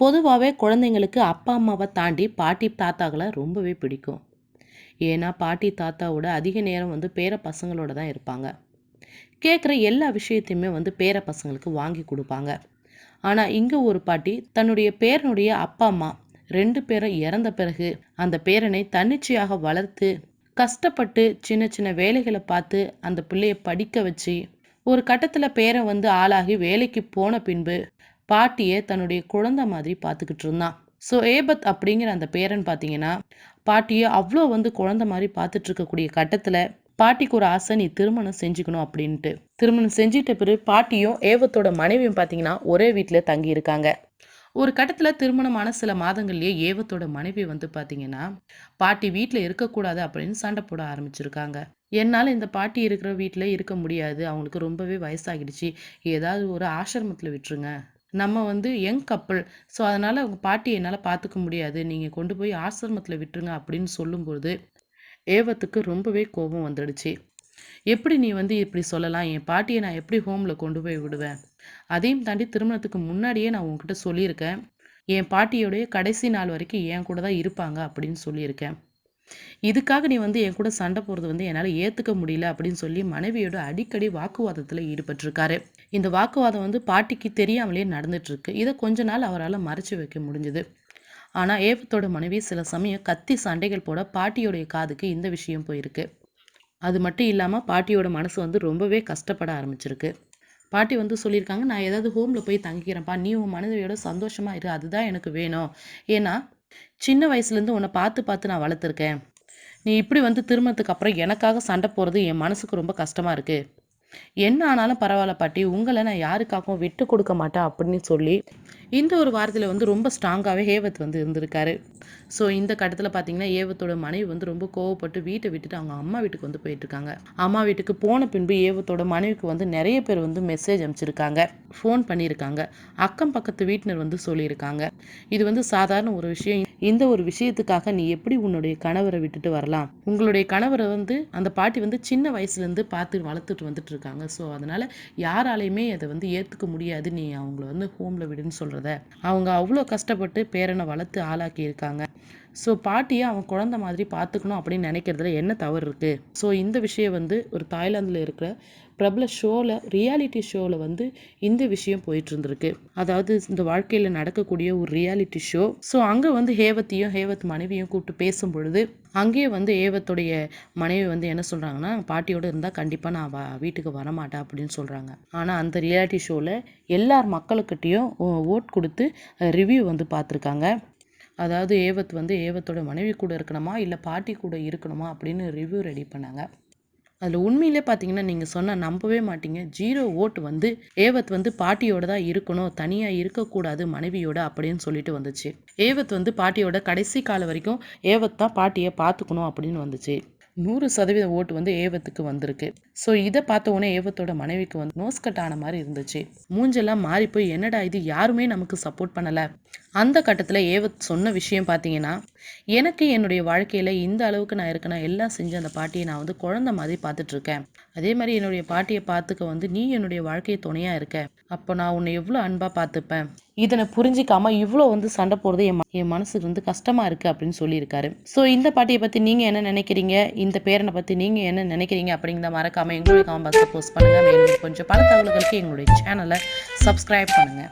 பொதுவாகவே குழந்தைங்களுக்கு அப்பா அம்மாவை தாண்டி பாட்டி தாத்தாக்களை ரொம்பவே பிடிக்கும். ஏன்னா பாட்டி தாத்தாவோட அதிக நேரம் வந்து பேர பசங்களோட தான் இருப்பாங்க. கேட்குற எல்லா விஷயத்தையுமே வந்து பேர பசங்களுக்கு வாங்கி கொடுப்பாங்க. ஆனால் இங்கே ஒரு பாட்டி தன்னுடைய பேரனுடைய அப்பா அம்மா ரெண்டு பேரும் இறந்த பிறகு அந்த பேரனை தன்னிச்சையாக வளர்த்து கஷ்டப்பட்டு சின்ன சின்ன வேலைகளை பார்த்து அந்த பிள்ளைய படிக்க வச்சு ஒரு கட்டத்தில் பேரன் வந்து ஆளாகி வேலைக்கு போன பின்பு பாட்டியை தன்னுடைய குழந்தை மாதிரி பார்த்துக்கிட்டு இருந்தான். ஸோ ஏபத் அப்படிங்கிற அந்த பேரன் பார்த்தீங்கன்னா பாட்டியை அவ்வளோ வந்து குழந்தை மாதிரி பார்த்துட்டு இருக்கக்கூடிய கட்டத்தில் பாட்டிக்கு ஒரு ஆசை நீ திருமணம் செஞ்சுக்கணும் அப்படின்ட்டு. திருமணம் செஞ்சிட்ட பிறகு பாட்டியும் ஏவத்தோட மனைவியும் பார்த்தீங்கன்னா ஒரே வீட்டில் தங்கி இருக்காங்க. ஒரு கட்டத்தில் திருமணமான சில மாதங்கள்லேயே ஏவத்தோட மனைவி வந்து பார்த்தீங்கன்னா பாட்டி வீட்டில் இருக்கக்கூடாது அப்படின்னு சண்டை போட ஆரம்பிச்சிருக்காங்க. என்னால் இந்த பாட்டி இருக்கிற வீட்டில் இருக்க முடியாது. அவங்களுக்கு ரொம்பவே வயசாகிடுச்சு. ஏதாவது ஒரு ஆசிரமத்தில் விட்டுருங்க. நம்ம வந்து யங் கப்பல். ஸோ அதனால் அவங்க பாட்டியை என்னால் பார்த்துக்க முடியாது. நீங்கள் கொண்டு போய் ஆசிரமத்தில் விட்டுருங்க அப்படின்னு சொல்லும்போது ஏவத்துக்கு ரொம்பவே கோபம் வந்துடுச்சு. எப்படி நீ வந்து இப்படி சொல்லலாம்? என் பாட்டியை நான் எப்படி ஹோமில் கொண்டு போய் விடுவேன்? அதையும் தாண்டி திருமணத்துக்கு முன்னாடியே நான் உங்ககிட்ட சொல்லியிருக்கேன். என் பாட்டியோடைய கடைசி நாள் வரைக்கும் என் கூட தான் இருப்பாங்க அப்படின்னு சொல்லியிருக்கேன். இதுக்காக நீ வந்து என் கூட சண்டை போகிறது வந்து என்னால் ஏற்றுக்க முடியல அப்படின்னு சொல்லி மனைவியோட அடிக்கடி வாக்குவாதத்தில் ஈடுபட்டிருக்காரு. இந்த வாக்குவாதம் வந்து பாட்டிக்கு தெரியாமலே நடந்துட்டுருக்கு. இதை கொஞ்ச நாள் அவரால் மறைச்சு வைக்க முடிஞ்சுது. ஆனால் ஏவத்தோட மனைவி சில சமயம் கத்தி சண்டைகள் போட பாட்டியோடைய காதுக்கு இந்த விஷயம் போயிருக்கு. அது மட்டும் இல்லாமல் பாட்டியோட மனசு வந்து ரொம்பவே கஷ்டப்பட ஆரம்பிச்சிருக்கு. பாட்டி வந்து சொல்லியிருக்காங்க நான் ஏதாவது ஹோமில் போய் தங்கிக்கிறேன்ப்பா. நீ உன் மனைவியோட சந்தோஷமாக இரு. அதுதான் எனக்கு வேணும். ஏன்னா சின்ன வயசுலேருந்து உன்னை பார்த்து பார்த்து நான் வளர்த்துருக்கேன். நீ இப்படி வந்து திருமணத்துக்கு அப்புறம் எனக்காக சண்டை போகிறது என் மனசுக்கு ரொம்ப கஷ்டமாக இருக்குது என்ன ஆனாலும் பரவாயில்ல பாட்டி உங்களை நான் யாருக்காகவும் விட்டு கொடுக்க மாட்டேன் அப்படின்னு சொல்லி இந்த ஒரு வாரத்தில் வந்து ரொம்ப ஸ்ட்ராங்காகவே ஹேவத் வந்து இருந்திருக்காரு. ஸோ இந்த கட்டத்தில் பார்த்தீங்கன்னா ஏவத்தோட மனைவி வந்து ரொம்ப கோவப்பட்டு வீட்டை விட்டுட்டு அவங்க அம்மா வீட்டுக்கு வந்து போயிட்டுருக்காங்க. அம்மா வீட்டுக்கு போன பின்பு ஏவத்தோட மனைவிக்கு வந்து நிறைய பேர் வந்து மெசேஜ் அனுப்பிச்சிருக்காங்க. ஃபோன் பண்ணியிருக்காங்க. அக்கம் பக்கத்து வீட்டினர் வந்து சொல்லியிருக்காங்க. இது வந்து சாதாரண ஒரு விஷயம். இந்த ஒரு விஷயத்துக்காக நீ எப்படி உன்னுடைய கணவரை விட்டுட்டு வரலாம்? உங்களுடைய கணவரை வந்து அந்த பாட்டி வந்து சின்ன வயசுலேருந்து பார்த்து வளர்த்துட்டு வந்துட்டு இருக்காங்க. ஸோ அதனால் யாராலையுமே அதை வந்து ஏற்றுக்க முடியாது. நீ அவங்கள வந்து ஹோமில் விடுன்னு சொல்கிறத அவங்க அவ்வளோ கஷ்டப்பட்டு பேரனை வளர்த்து ஆளாக்கி இருக்காங்க. ஸோ பாட்டியை அவன் குழந்த மாதிரி பார்த்துக்கணும் அப்படின்னு நினைக்கிறதுல என்ன தவறு இருக்குது ஸோ இந்த விஷயம் வந்து ஒரு தாய்லாந்தில் இருக்கிற பிரபல ஷோவில் ரியாலிட்டி ஷோவில் வந்து இந்த விஷயம் போயிட்டு இருந்திருக்கு அதாவது இந்த வாழ்க்கையில் நடக்கக்கூடிய ஒரு ரியாலிட்டி ஷோ ஸோ அங்கே வந்து ஹேவத்தையும் ஹேவத் மனைவியும் கூப்பிட்டு பேசும் பொழுது அங்கேயே வந்து ஏவத்துடைய மனைவி வந்து என்ன சொல்கிறாங்கன்னா பாட்டியோடு இருந்தால் கண்டிப்பாக நான் வா வீட்டுக்கு வரமாட்டேன் அப்படின்னு சொல்கிறாங்க ஆனால் அந்த ரியாலிட்டி ஷோவில் எல்லார் மக்களுக்கிட்டேயும் ஓட் கொடுத்து ரிவ்யூ வந்து பார்த்துருக்காங்க அதாவது ஏவத் வந்து ஏவத்தோட மனைவி கூட இருக்கணுமா இல்லை பாட்டி கூட இருக்கணுமா அப்படின்னு ரிவ்யூ ரெடி பண்ணாங்க. அதில் உண்மையிலே பார்த்தீங்கன்னா நீங்கள் சொன்னால் நம்பவே மாட்டீங்க. ஜீரோ ஓட்டு வந்து ஏவத் வந்து பாட்டியோட தான் இருக்கணும். தனியாக இருக்கக்கூடாது மனைவியோட அப்படின்னு சொல்லிட்டு வந்துச்சு. ஏவத் வந்து பாட்டியோட கடைசி காலம் வரைக்கும் ஏவத் தான் பாட்டியை பார்த்துக்கணும் அப்படின்னு வந்துச்சு. நூறு சதவீத ஓட்டு வந்து ஏவத்துக்கு வந்திருக்கு. ஸோ இதை பார்த்த உடனே ஏவத்தோட மனைவிக்கு வந்து நோஸ் கட் ஆன மாதிரி இருந்துச்சு. மூஞ்செல்லாம் மாறி போய் என்னடா இது? யாருமே நமக்கு சப்போர்ட் பண்ணலை. அந்த கட்டத்தில் ஏவத் சொன்ன விஷயம் பார்த்தீங்கன்னா எனக்கு என்னுடைய வாழ்க்கையில் இந்த அளவுக்கு நான் இருக்கேன்? எல்லாம் செஞ்சு அந்த பாட்டியை நான் வந்து குழந்த மாதிரி பார்த்துட்ருக்கேன் அதே மாதிரி என்னுடைய பாட்டியை பார்த்துக்க வந்து நீ என்னுடைய வாழ்க்கையை துணையாக இருக்க. அப்போ நான் உன்னை எவ்வளோ அன்பாக பார்த்துப்பேன். இதனை புரிஞ்சிக்காமல் இவ்வளோ வந்து சண்டை போடுறது என் என் மனசுக்கு வந்து கஷ்டமாக இருக்குது அப்படின்னு சொல்லியிருக்காரு. ஸோ இந்த பாட்டியை பற்றி நீங்கள் என்ன நினைக்கிறீங்க? இந்த பேரனை பற்றி நீங்கள் என்ன நினைக்கிறீங்க? அப்படிங்கிறத மறக்காமல் எங்களுடைய காம்பாக்ஸை போஸ்ட் பண்ணுங்கள் மேலும் கொஞ்சம் பல தகவல்களுக்கு எங்களுடைய சேனலை சப்ஸ்கிரைப் பண்ணுங்கள்